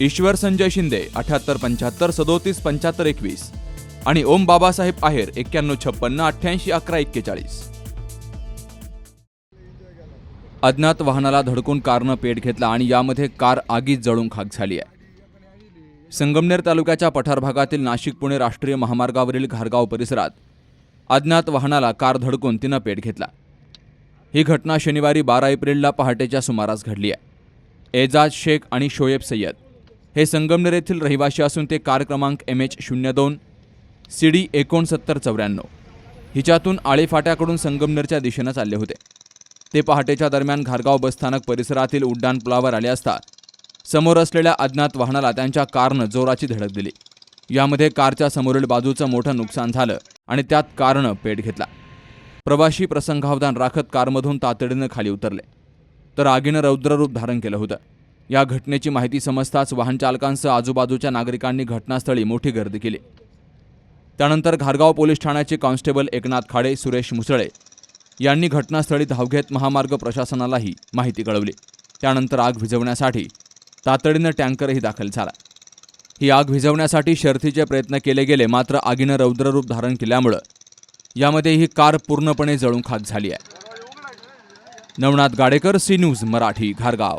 ईश्वर संजय शिंदे अठ्याहत्तर पंच्याहत्तर सदोतीस पंच्याहत्तर एकवीस. आणि ओम बाबासाहेब आहेर एक्क्याण्णव छप्पन्न अठ्ठ्याऐंशी अकरा एक्केचाळीस. अज्ञात वाहनाला धडकून कारनं पेट घेतला आणि यामध्ये कार आगीत जळून खाक झाली आहे. संगमनेर तालुक्याच्या पठार भागातील नाशिक पुणे राष्ट्रीय महामार्गावरील घारगाव परिसरात अज्ञात वाहनाला कार धडकून तिनं पेट घेतला. ही घटना शनिवारी बारा एप्रिलला पहाटेच्या सुमारास घडली आहे. एजाज शेख आणि शोएब सय्यद हे संगमनेर येथील रहिवासी असून ते कार क्रमांक एम एच शून्य दोन सी डी एकोणसत्तर चौऱ्याण्णव. हिच्यातून आळेफाट्याकडून संगमनेरच्या दिशेनं चालले होते. ते पहाटेच्या दरम्यान घारगाव बसस्थानक परिसरातील उड्डाण पुलावर आले असता समोर असलेल्या अज्ञात वाहनाला त्यांच्या कारनं जोराची धडक दिली. यामध्ये कारच्या समोरील बाजूचं मोठं नुकसान झालं आणि त्यात कारनं पेट घेतला. प्रवाशी प्रसंगावधान राखत कारमधून तातडीनं खाली उतरले. तर आगीनं रौद्ररूप धारण केलं होतं. या घटनेची माहिती समजताच वाहनचालकांसह आजूबाजूच्या नागरिकांनी घटनास्थळी मोठी गर्दी केली. त्यानंतर घारगाव पोलीस ठाण्याचे कॉन्स्टेबल एकनाथ खाडे सुरेश मुसळे यांनी घटनास्थळी धाव घेत महामार्ग प्रशासनालाही माहिती कळवली. त्यानंतर आग विझवण्यासाठी तातडीनं टँकरही दाखल झाला. ही आग विझवण्यासाठी शर्थीचे प्रयत्न केले गेले मात्र आगीनं रौद्ररूप धारण केल्यामुळं यामध्ये ही कार पूर्णपणे जळून खाक झाली आहे. Navnath Gadekar C news Marathi घारगाव.